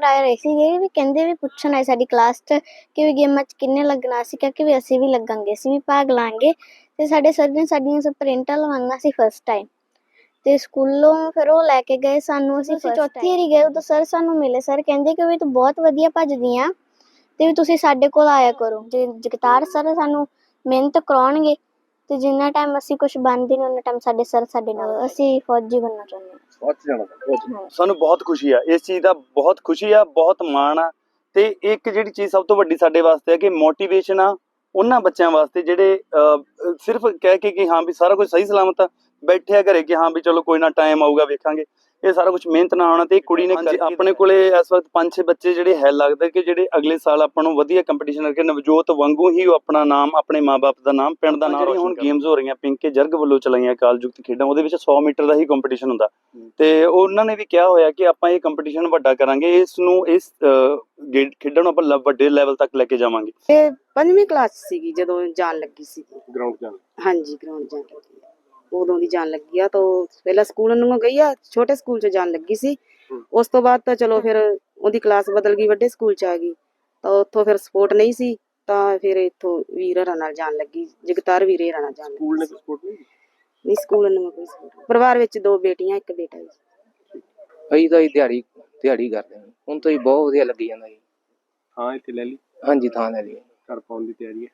ਕਰਾ ਰਹੇ ਸੀਗੇ ਵੀ ਕਹਿੰਦੇ ਵੀ ਪੁੱਛਣ ਆਏ ਸਾਡੀ ਕਲਾਸ 'ਚ ਕਿ ਵੀ ਗੇਮਾਂ 'ਚ ਕਿੰਨੇ ਲੱਗਣਾ ਸੀ ਕਿ ਵੀ ਅਸੀਂ ਵੀ ਲੱਗਾਂਗੇ ਅਸੀਂ ਵੀ ਭਾਗ ਲਾਂਗੇ। ਤੇ ਸਾਡੇ ਸਰ ਨੇ ਸਾਡੀਆਂ ਸਪ੍ਰਿੰਟਾਂ ਲਵਾਈਆਂ ਸੀ ਫਸਟ ਟਾਈਮ ਤੇ ਸਕੂਲੋਂ ਫਿਰ ਉਹ ਲੈ ਕੇ ਗਏ ਸਾਨੂੰ ਅਸੀਂ ਚੌਥੀ ਵਾਰੀ ਗਏ ਉਦੋਂ ਸਰ ਸਾਨੂੰ ਮਿਲੇ। ਸਰ ਕਹਿੰਦੇ ਕਿ ਵੀ ਤੂੰ ਬਹੁਤ ਵਧੀਆ ਭੱਜਦੀ ਆ ਤੇ ਵੀ ਤੁਸੀਂ ਸਾਡੇ ਕੋਲ ਆਇਆ ਕਰੋ। ਜੇ ਜਗਤਾਰ ਸਰ ਸਾਨੂੰ ਮਿਹਨਤ ਕਰਾਉਣਗੇ ਤੇ ਜਿੰਨਾ ਟਾਈਮ ਅਸੀਂ ਕੁਝ ਬਣਦੇ ਨਹੀਂ ਉਹਨਾਂ ਟਾਈਮ ਸਾਡੇ ਸਰ ਸਾਡੇ ਨਾਲ। ਅਸੀਂ ਫੌਜੀ ਬਣਨਾ ਚਾਹੁੰਦੇ ਹਾਂ ਫੌਜ ਜਾਣਾ ਚਾਹੁੰਦੇ ਹੋ। ਸਾਨੂੰ ਬਹੁਤ ਖੁਸ਼ੀ ਆ। ਇਸ ਚੀਜ਼ ਦਾ ਬਹੁਤ ਖੁਸ਼ੀ ਆ ਬਹੁਤ ਮਾਣ ਆ। ਤੇ ਇੱਕ ਜਿਹੜੀ ਚੀਜ਼ ਸਭ ਤੋਂ ਵੱਡੀ ਸਾਡੇ ਵਾਸਤੇ ਹੈ ਕਿ ਮੋਟੀਵੇਸ਼ਨ ਆ ਉਹਨਾਂ ਬੱਚਿਆਂ ਵਾਸਤੇ ਜਿਹੜੇ ਅਹ, ਸਿਰਫ ਕਹਿ ਕੇ ਕਿ ਹਾਂ ਵੀ ਸਾਰਾ ਕੁਝ ਸਹੀ ਸਲਾਮਤ ਆ ਬੈਠੇ ਆ ਘਰੇ ਕਿ ਹਾਂ ਵੀ ਚਲੋ ਕੋਈ ਨਾ ਟਾਈਮ ਆਊਗਾ ਵੇਖਾਂਗੇ। ਇਹ ਸਾਰਾ ਕੁਝ ਮਿਹਨਤ ਨਾਲ ਆਉਣਾ ਤੇ ਇਹ ਕੁੜੀ ਨੇ ਆਪਣੇ ਕੋਲੇ ਇਸ ਵਕਤ ਪੰਜ ਛੇ ਬੱਚੇ ਜਿਹੜੇ ਹੈ ਲੱਗਦਾ ਕਿ ਜਿਹੜੇ ਅਗਲੇ ਸਾਲ ਆਪਾਂ ਨੂੰ ਵਧੀਆ ਕੰਪੀਟੀਸ਼ਨ ਕਰਕੇ ਨਵਜੋਤ ਵਾਂਗੂ ਹੀ ਉਹ ਆਪਣਾ ਨਾਮ ਆਪਣੇ ਮਾਪੇ ਦਾ ਨਾਮ ਪਿੰਡ ਦਾ ਨਾਮ ਜਿਹੜੀਆਂ ਹੁਣ ਗੇਮਸ ਹੋ ਰਹੀਆਂ ਪਿੰਕੇ ਜਰਗ ਵੱਲੋਂ ਚਲਾਈਆਂ ਕਾਲਜੁਕਤ ਖੇਡਾਂ ਉਹਦੇ ਵਿੱਚ 100 ਮੀਟਰ ਦਾ ਹੀ ਕੰਪੀਟੀਸ਼ਨ ਹੁੰਦਾ। ਤੇ ਉਹਨਾਂ ਨੇ ਵੀ ਕਿਹਾ ਹੋਇਆ ਕਿ ਆਪਾਂ ਇਹ ਕੰਪੀਟੀਸ਼ਨ ਵੱਡਾ ਕਰਾਂਗੇ ਇਸ ਨੂੰ ਇਸ ਅਹ, ਗੇ- ਖੇਡਾਂ ਨੂੰ ਆਪਾਂ ਵੱਡੇ ਲੈਵਲ ਤੱਕ ਲੈ ਕੇ ਜਾਵਾਂਗੇ। ਤੇ ਪੰਜਵੀਂ ਕਲਾਸ ਸੀਗੀ ਜਦੋਂ ਜਾਣ ਲੱਗੀ ਸੀ। ਗਰਾਊਂਡ ਜਾਣ। ਹਾਂਜੀ ਗਰਾਊਂਡ ਜਾਣ ਉਦੋਂ ਦੀ ਜਾਣ ਲੱਗੀ ਆ ਤਾਂ ਪਹਿਲਾਂ ਸਕੂਲ ਨੂੰ ਗਈ ਆ ਛੋਟੇ ਸਕੂਲ 'ਚ ਜਾਣ ਲੱਗੀ ਸੀ। ਉਸ ਤੋਂ ਬਾਅਦ ਤਾਂ ਚਲੋ ਫਿਰ ਉਹਦੀ ਕਲਾਸ ਬਦਲ ਗਈ ਵੱਡੇ ਸਕੂਲ 'ਚ ਆ ਗਈ। ਤਾਂ ਉੱਥੋਂ ਫਿਰ ਸਪੋਰਟ ਨਹੀਂ ਸੀ ਤਾਂ ਫਿਰ ਇੱਥੋਂ ਵੀਰ ਹਰਾਂ ਨਾਲ ਜਾਣ ਲੱਗੀ ਜਗਤਾਰ ਵੀਰ ਹਰਾਂ ਨਾਲ ਜਾਣ ਲੱਗੀ ਸਕੂਲ ਨੇ ਸਪੋਰਟ ਨਹੀਂ ਨਹੀਂ ਸਕੂਲ ਨੂੰ ਕੋਈ support। ਪਰਿਵਾਰ ਵਿੱਚ ਦੋ ਬੇਟੀਆਂ ਇੱਕ ਬੇਟਾ ਜੀ। ਅਸੀਂ ਤਾਂ ਜੀ ਦਿਹਾੜੀ ਦਿਹਾੜੀ ਕਰਦੇ ਹਾਂ। ਹੁਣ ਤਾਂ ਜੀ ਬਹੁਤ ਵਧੀਆ ਲੱਗੀ ਜਾਂਦਾ ਜੀ। ਹਾਂ ਇੱਥੇ ਲੈ ਲਈ? ਹਾਂਜੀ ਥਾਂ ਲੈ ਲਈ। ਘਰ ਪਾਉਣ ਦੀ ਤਿਆਰੀ ਹੈ?